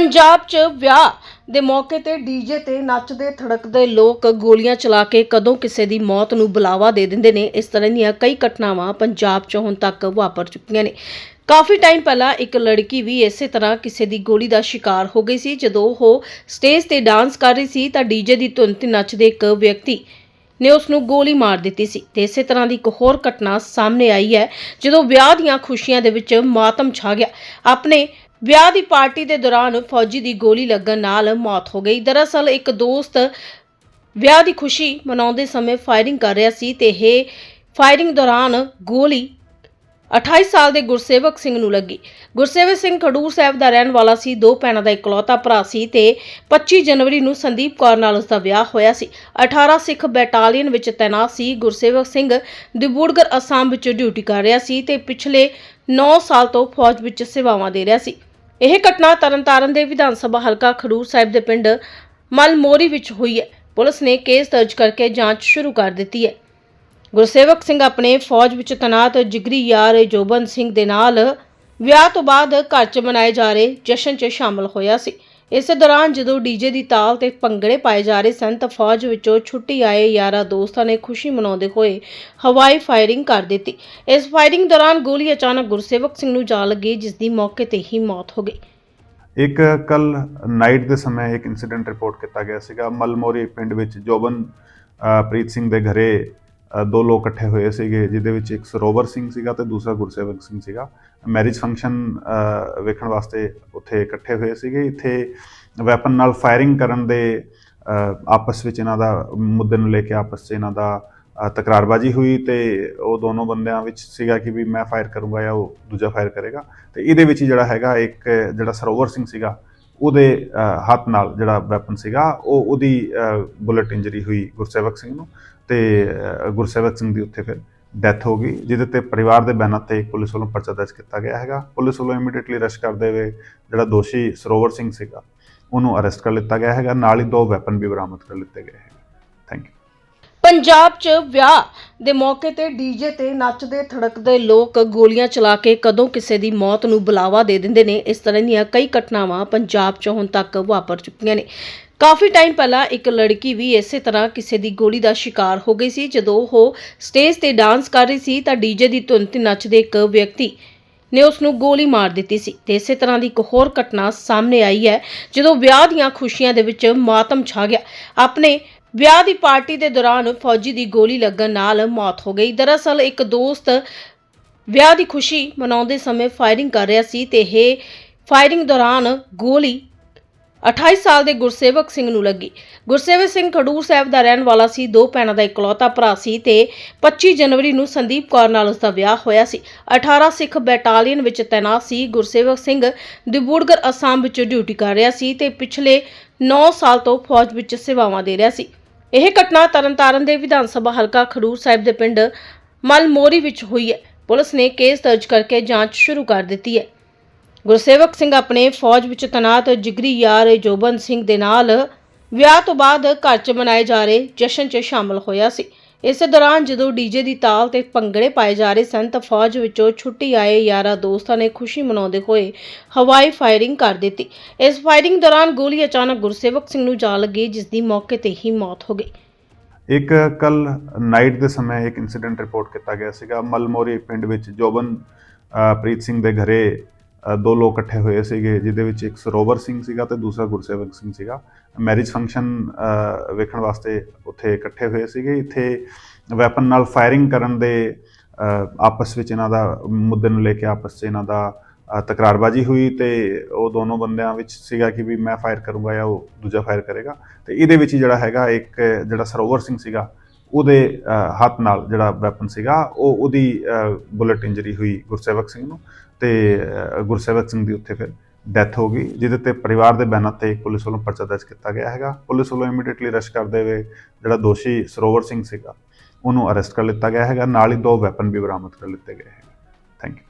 ਪੰਜਾਬ 'ਚ ਵਿਆਹ ਦੇ ਮੌਕੇ ਤੇ ਡੀਜੇ ਤੇ ਨੱਚਦੇ, ਥੜਕਦੇ ਲੋਕ ਗੋਲੀਆਂ ਚਲਾ ਕੇ ਕਦੋਂ ਕਿਸੇ ਦੀ ਮੌਤ ਨੂੰ ਬੁਲਾਵਾ ਦੇ ਦਿੰਦੇ ਨੇ, ਇਸ ਤਰ੍ਹਾਂ ਦੀਆਂ ਕਈ ਘਟਨਾਵਾਂ ਪੰਜਾਬ 'ਚ ਹੁਣ ਤੱਕ ਵਾਪਰ ਚੁੱਕੀਆਂ ਨੇ। ਕਾਫੀ ਟਾਈਮ ਪਹਿਲਾਂ ਇੱਕ ਲੜਕੀ ਵੀ ਇਸੇ ਤਰ੍ਹਾਂ ਕਿਸੇ ਦੀ ਗੋਲੀ ਦਾ ਸ਼ਿਕਾਰ ਹੋ ਗਈ ਸੀ। ਜਦੋਂ ਉਹ ਸਟੇਜ ਤੇ ਡਾਂਸ ਕਰ ਰਹੀ ਸੀ ਤਾਂ ਡੀਜੇ ਦੀ ਧੁਨ ਤੇ ਨੱਚਦੇ ਇੱਕ ਵਿਅਕਤੀ ਨੇ ਉਸ ਨੂੰ ਗੋਲੀ ਮਾਰ ਦਿੱਤੀ ਸੀ ਤੇ ਇਸੇ ਤਰ੍ਹਾਂ ਦੀ ਇੱਕ ਹੋਰ ਘਟਨਾ ਸਾਹਮਣੇ ਆਈ ਹੈ। ਜਦੋਂ ਵਿਆਹ ਦੀਆਂ ਖੁਸ਼ੀਆਂ ਦੇ ਵਿੱਚ ਮਾਤਮ ਛਾ ਗਿਆ, ਆਪਣੇ ਵਿਆਹ ਦੀ ਪਾਰਟੀ ਦੇ ਦੌਰਾਨ ਫੌਜੀ ਦੀ ਗੋਲੀ ਲੱਗਣ ਨਾਲ ਮੌਤ ਹੋ ਗਈ। ਦਰਅਸਲ ਇੱਕ ਦੋਸਤ ਵਿਆਹ ਦੀ ਖੁਸ਼ੀ ਮਨਾਉਂਦੇ ਸਮੇਂ ਫਾਇਰਿੰਗ ਕਰ ਰਿਹਾ ਸੀ ਤੇ ਇਹ ਫਾਇਰਿੰਗ ਦੌਰਾਨ ਗੋਲੀ 28 ਸਾਲ ਦੇ ਗੁਰਸੇਵਕ ਸਿੰਘ ਨੂੰ ਲੱਗੀ। ਗੁਰਸੇਵਕ ਸਿੰਘ ਖਡੂਰ ਸਾਹਿਬ ਦਾ ਰਹਿਣ ਵਾਲਾ ਸੀ। ਦੋ ਭੈਣਾਂ ਦਾ ਇਕਲੌਤਾ ਭਰਾ ਸੀ ਤੇ 25 ਜਨਵਰੀ ਨੂੰ ਸੰਦੀਪ ਕੌਰ ਨਾਲ ਉਸ ਦਾ ਵਿਆਹ ਹੋਇਆ ਸੀ। 18 ਸਿੱਖ ਬਟਾਲੀਅਨ ਵਿੱਚ ਤੈਨਾਤ ਸੀ। ਗੁਰਸੇਵਕ ਸਿੰਘ ਦਿਬੂੜਗੜ ਅਸਾਮ ਵਿੱਚ ਡਿਊਟੀ ਕਰ ਰਿਹਾ ਸੀ ਤੇ ਪਿਛਲੇ 9 ਸਾਲ ਤੋਂ ਫੌਜ ਵਿੱਚ ਸੇਵਾਵਾਂ ਦੇ ਰਿਹਾ ਸੀ। ਇਹ ਘਟਨਾ ਤਰਨਤਾਰਨ ਦੇ ਵਿਧਾਨ ਸਭਾ ਹਲਕਾ ਖਡੂਰ ਸਾਹਿਬ ਦੇ ਪਿੰਡ ਮਲਮੋਰੀ ਵਿੱਚ ਹੋਈ ਹੈ। ਪੁਲਿਸ ਨੇ ਕੇਸ ਦਰਜ ਕਰਕੇ ਜਾਂਚ ਸ਼ੁਰੂ ਕਰ ਦਿੱਤੀ ਹੈ। ਗੁਰਸੇਵਕ ਸਿੰਘ ਆਪਣੇ ਫੌਜ ਵਿੱਚ ਤੈਨਾਤ ਜਿਗਰੀ ਯਾਰ ਜੋਬਨ ਸਿੰਘ ਦੇ ਨਾਲ ਵਿਆਹ ਤੋਂ ਬਾਅਦ ਘਰ 'ਚ ਮਨਾਏ ਜਾ ਰਹੇ ਜਸ਼ਨ 'ਚ ਸ਼ਾਮਲ ਹੋਇਆ ਸੀ। ਇਸੇ ਦੌਰਾਨ ਜਦੋਂ ਡੀਜੇ ਦੀ ਤਾਲ ਤੇ ਭੰਗੜੇ ਪਾਏ ਜਾ ਰਹੇ ਸਨ ਤਾਂ ਫੌਜ ਵਿੱਚੋਂ ਛੁੱਟੀ ਆਏ ਯਾਰਾਂ ਦੋਸਤਾਂ ਨੇ ਖੁਸ਼ੀ ਮਨਾਉਂਦੇ ਹੋਏ ਹਵਾਈ ਫਾਇਰਿੰਗ ਕਰ ਦਿੱਤੀ। ਇਸ ਫਾਇਰਿੰਗ ਦੌਰਾਨ ਗੋਲੀ ਅਚਾਨਕ ਗੁਰਸੇਵਕ ਸਿੰਘ ਨੂੰ ਜਾ ਲੱਗੀ ਜਿਸ ਦੀ ਮੌਕੇ ਤੇ ਹੀ ਮੌਤ ਹੋ ਗਈ। ਇੱਕ ਕੱਲ ਨਾਈਟ ਦੇ ਸਮੇਂ ਇੱਕ ਇਨਸੀਡੈਂਟ ਰਿਪੋਰਟ ਕੀਤਾ ਗਿਆ ਸੀਗਾ। ਮਲਮੋਰੀ ਪਿੰਡ ਵਿੱਚ ਜੋਬਨ ਅ, ਪ੍ਰੀਤ ਸਿੰਘ ਦੇ ਘਰੇ ਦੋ ਲੋਕ ਇਕੱਠੇ ਹੋਏ ਸੀਗੇ, ਜਿਹਦੇ ਵਿੱਚ ਇੱਕ ਸਰੋਵਰ ਸਿੰਘ ਸੀਗਾ ਤੇ ਦੂਸਰਾ ਗੁਰਸੇਵਕ ਸਿੰਘ ਸੀਗਾ। ਮੈਰਿਜ ਫੰਕਸ਼ਨ ਵੇਖਣ ਵਾਸਤੇ ਉੱਥੇ ਇਕੱਠੇ ਹੋਏ ਸੀਗੇ। ਇੱਥੇ ਵੈਪਨ ਨਾਲ ਫਾਇਰਿੰਗ ਕਰਨ ਦੇ ਆਪਸ ਵਿੱਚ ਇਹਨਾਂ ਦਾ ਮੁੱਦੇ ਨੂੰ ਲੈ ਕੇ ਆਪਸ 'ਚ ਇਹਨਾਂ ਦਾ ਤਕਰਾਰਬਾਜ਼ੀ ਹੋਈ ਤੇ ਉਹ ਦੋਨੋਂ ਬੰਦਿਆਂ ਵਿੱਚ ਸੀਗਾ ਕਿ ਵੀ ਮੈਂ ਫਾਇਰ ਕਰੂੰਗਾ ਜਾਂ ਉਹ ਦੂਜਾ ਫਾਇਰ ਕਰੇਗਾ। ਤੇ ਇਹਦੇ ਵਿੱਚ ਹੀ ਜਿਹੜਾ ਹੈਗਾ ਇੱਕ ਜਿਹੜਾ ਸਰੋਵਰ ਸਿੰਘ ਸੀਗਾ ਉਹਦੇ ਹੱਥ ਨਾਲ ਜਿਹੜਾ ਵੈਪਨ ਸੀਗਾ, ਉਹ ਉਹਦੀ ਬੁਲਟ ਇੰਜਰੀ ਹੋਈ ਗੁਰਸੇਵਕ ਸਿੰਘ ਨੂੰ ਤੇ ਗੁਰਸੇਵਕ ਸਿੰਘ ਦੀ ਉੱਥੇ ਫਿਰ ਡੈਥ ਹੋ ਗਈ, ਜਿਹਦੇ ਤੇ ਪਰਿਵਾਰ ਦੇ ਬਿਆਨਾਂ ਤੇ ਪੁਲਿਸ ਵੱਲੋਂ ਪਰਚਾ ਦਰਜ ਕੀਤਾ ਗਿਆ ਹੈਗਾ। ਪੁਲਿਸ ਵੱਲੋਂ ਇਮੀਡੀਏਟਲੀ ਰਸ਼ ਕਰਦੇ ਹੋਏ ਜਿਹੜਾ ਦੋਸ਼ੀ ਸਰੋਵਰ ਸਿੰਘ ਸੀਗਾ, ਉਹਨੂੰ ਅਰੈਸਟ ਕਰ ਲਿੱਤਾ ਗਿਆ ਹੈਗਾ, ਨਾਲ ਹੀ ਦੋ ਵੈਪਨ ਵੀ ਬਰਾਮਦ ਕਰ ਲਿੱਤੇ ਗਏ ਹੈਗੇ। ਥੈਂਕ ਯੂ ਪੰਜਾਬ 'ਚ ਵਿਆਹ ਦੇ ਮੌਕੇ ਤੇ ਡੀਜੇ ਤੇ ਨੱਚਦੇ, ਥੜਕਦੇ ਲੋਕ ਗੋਲੀਆਂ ਚਲਾ ਕੇ ਕਦੋਂ ਕਿਸੇ ਦੀ ਮੌਤ ਨੂੰ ਬੁਲਾਵਾ ਦੇ ਦਿੰਦੇ ਨੇ। ਇਸ ਤਰ੍ਹਾਂ ਦੀਆਂ ਕਈ ਘਟਨਾਵਾਂ ਪੰਜਾਬ 'ਚ ਹੁਣ ਤੱਕ ਵਾਪਰ ਚੁੱਕੀਆਂ ਨੇ। ਕਾਫੀ ਟਾਈਮ ਪਹਿਲਾਂ ਇੱਕ ਲੜਕੀ ਵੀ ਇਸੇ ਤਰ੍ਹਾਂ ਕਿਸੇ ਦੀ ਗੋਲੀ ਦਾ ਸ਼ਿਕਾਰ ਹੋ ਗਈ ਸੀ। ਜਦੋਂ ਉਹ ਸਟੇਜ ਤੇ ਡਾਂਸ ਕਰ ਰਹੀ ਸੀ ਤਾਂ ਡੀਜੇ ਦੀ ਧੁਨ ਤੇ ਨੱਚਦੇ ਇੱਕ ਵਿਅਕਤੀ ਨੇ ਉਸ ਨੂੰ ਗੋਲੀ ਮਾਰ ਦਿੱਤੀ ਸੀ ਤੇ ਇਸੇ ਤਰ੍ਹਾਂ ਦੀ ਇੱਕ ਹੋਰ ਘਟਨਾ ਸਾਹਮਣੇ ਆਈ ਹੈ। ਜਦੋਂ ਵਿਆਹ ਦੀਆਂ ਖੁਸ਼ੀਆਂ ਦੇ ਵਿੱਚ ਮਾਤਮ ਛਾ ਗਿਆ, ਆਪਣੇ ਵਿਆਹ ਦੀ ਪਾਰਟੀ ਦੇ ਦੌਰਾਨ ਫੌਜੀ ਦੀ ਗੋਲੀ ਲੱਗਣ ਨਾਲ ਮੌਤ ਹੋ ਗਈ। ਦਰਅਸਲ ਇੱਕ ਦੋਸਤ ਵਿਆਹ ਦੀ ਖੁਸ਼ੀ ਮਨਾਉਂਦੇ ਸਮੇਂ ਫਾਇਰਿੰਗ ਕਰ ਰਿਹਾ ਸੀ ਤੇ ਇਹ ਫਾਇਰਿੰਗ ਦੌਰਾਨ ਗੋਲੀ 28 ਸਾਲ ਦੇ ਗੁਰਸੇਵਕ ਸਿੰਘ ਨੂੰ ਲੱਗੀ। ਗੁਰਸੇਵਕ ਸਿੰਘ ਖਡੂਰ ਸਾਹਿਬ ਦਾ ਰਹਿਣ ਵਾਲਾ ਸੀ। ਦੋ ਭੈਣਾਂ ਦਾ ਇਕਲੌਤਾ ਭਰਾ ਸੀ ਤੇ 25 ਜਨਵਰੀ ਨੂੰ ਸੰਦੀਪ ਕੌਰ ਨਾਲ ਉਸ ਦਾ ਵਿਆਹ ਹੋਇਆ ਸੀ। 18 ਸਿੱਖ ਬਟਾਲੀਅਨ ਵਿੱਚ ਤੈਨਾਤ ਸੀ। ਗੁਰਸੇਵਕ ਸਿੰਘ ਦਿਬੂੜਗੜ ਅਸਾਮ ਵਿੱਚ ਡਿਊਟੀ ਕਰ ਰਿਹਾ ਸੀ ਤੇ ਪਿਛਲੇ 9 ਸਾਲ ਤੋਂ ਫੌਜ ਵਿੱਚ ਸੇਵਾਵਾਂ ਦੇ ਰਿਹਾ ਸੀ। ਇਹ ਘਟਨਾ ਤਰਨਤਾਰਨ ਦੇ ਵਿਧਾਨ ਸਭਾ ਹਲਕਾ ਖਡੂਰ ਸਾਹਿਬ ਦੇ ਪਿੰਡ ਮਲਮੋਰੀ ਵਿੱਚ ਹੋਈ ਹੈ। ਪੁਲਿਸ ਨੇ ਕੇਸ ਦਰਜ ਕਰਕੇ ਜਾਂਚ ਸ਼ੁਰੂ ਕਰ ਦਿੱਤੀ ਹੈ। ਗੁਰਸੇਵਕ ਸਿੰਘ ਆਪਣੇ ਫੌਜ ਵਿੱਚ ਤੈਨਾਤ ਜਿਗਰੀ ਯਾਰ ਜੋਬਨ ਸਿੰਘ ਦੇ ਨਾਲ ਵਿਆਹ ਤੋਂ ਬਾਅਦ ਘਰ 'ਚ ਮਨਾਏ ਜਾ ਰਹੇ ਜਸ਼ਨ 'ਚ ਸ਼ਾਮਲ ਹੋਇਆ ਸੀ। ਇਸੇ ਦੌਰਾਨ ਜਦੋਂ ਡੀਜੇ ਦੀ ਤਾਲ ਤੇ ਭੰਗੜੇ ਪਾਏ ਜਾ ਰਹੇ ਸਨ ਤਾਂ ਫੌਜ ਵਿੱਚੋਂ ਛੁੱਟੀ ਆਏ ਯਾਰਾਂ ਦੋਸਤਾਂ ਨੇ ਖੁਸ਼ੀ ਮਨਾਉਂਦੇ ਹੋਏ ਹਵਾਈ ਫਾਇਰਿੰਗ ਕਰ ਦਿੱਤੀ। ਇਸ ਫਾਇਰਿੰਗ ਦੌਰਾਨ ਗੋਲੀ ਅਚਾਨਕ ਗੁਰਸੇਵਕ ਸਿੰਘ ਨੂੰ ਜਾ ਲੱਗੀ, ਜਿਸ ਦੀ ਮੌਕੇ ਤੇ ਹੀ ਮੌਤ ਹੋ ਗਈ। ਇੱਕ ਕੱਲ ਨਾਈਟ ਦੇ ਸਮੇਂ ਇੱਕ ਇਨਸੀਡੈਂਟ ਰਿਪੋਰਟ ਕੀਤਾ ਗਿਆ ਸੀਗਾ। ਮਲਮੋਰੀ ਪਿੰਡ ਵਿੱਚ ਜੋਬਨ ਪ੍ਰੀਤ ਸਿੰਘ ਦੇ ਘਰੇ ਦੋ ਲੋਕ ਇਕੱਠੇ ਹੋਏ ਸੀਗੇ, ਜਿਹਦੇ ਵਿੱਚ ਇੱਕ ਸਰੋਵਰ ਸਿੰਘ ਸੀਗਾ ਤੇ ਦੂਸਰਾ ਗੁਰਸੇਵਕ ਸਿੰਘ ਸੀਗਾ। ਮੈਰਿਜ ਫੰਕਸ਼ਨ ਵੇਖਣ ਵਾਸਤੇ ਉੱਥੇ ਇਕੱਠੇ ਹੋਏ ਸੀਗੇ। ਇੱਥੇ ਵੈਪਨ ਨਾਲ ਫਾਇਰਿੰਗ ਕਰਨ ਦੇ ਆਪਸ ਵਿੱਚ ਇਹਨਾਂ ਦਾ ਮੁੱਦੇ ਨੂੰ ਲੈ ਕੇ ਆਪਸ 'ਚ ਇਹਨਾਂ ਦਾ ਤਕਰਾਰਬਾਜ਼ੀ ਹੋਈ ਤੇ ਉਹ ਦੋਨੋਂ ਬੰਦਿਆਂ ਵਿੱਚ ਸੀਗਾ ਕਿ ਵੀ ਮੈਂ ਫਾਇਰ ਕਰੂੰਗਾ ਜਾਂ ਉਹ ਦੂਜਾ ਫਾਇਰ ਕਰੇਗਾ। ਤੇ ਇਹਦੇ ਵਿੱਚ ਹੀ ਜਿਹੜਾ ਹੈਗਾ ਇੱਕ ਜਿਹੜਾ ਸਰੋਵਰ ਸਿੰਘ ਸੀਗਾ, ਉਹਦੇ ਹੱਥ ਨਾਲ ਜਿਹੜਾ ਵੈਪਨ ਸੀਗਾ, ਉਹ ਉਹਦੀ ਬੁਲਟ ਇੰਜਰੀ ਹੋਈ ਗੁਰਸੇਵਕ ਸਿੰਘ ਨੂੰ। ਤੇ ਅ, ਗੁਰਸੇਵਕ ਸਿੰਘ ਦੀ ਉੱਥੇ ਫਿਰ ਡੈਥ ਹੋ ਗਈ ਜਿਹਦੇ ਤੇ ਪਰਿਵਾਰ ਦੇ ਬਿਆਨਾਂ ਤੇ ਪੁਲਿਸ ਵੱਲੋਂ ਪਰਚਾ ਦਰਜ ਕੀਤਾ ਗਿਆ ਹੈਗਾ। ਪੁਲਿਸ ਵੱਲੋਂ ਇਮੀਡੀਏਟਲੀ ਰਸ਼ ਕਰਦੇ ਹੋਏ ਜਿਹੜਾ ਦੋਸ਼ੀ ਸਰੋਵਰ ਸਿੰਘ ਸੀਗਾ ਉਹਨੂੰ ਅਰੈਸਟ ਕਰ ਲਿੱਤਾ ਗਿਆ ਹੈਗਾ। ਨਾਲ ਹੀ ਦੋ ਵੈਪਨ ਵੀ ਬਰਾਮਦ ਕਰ ਲਿੱਤੇ ਗਏ ਹੈਗੇ। Thank you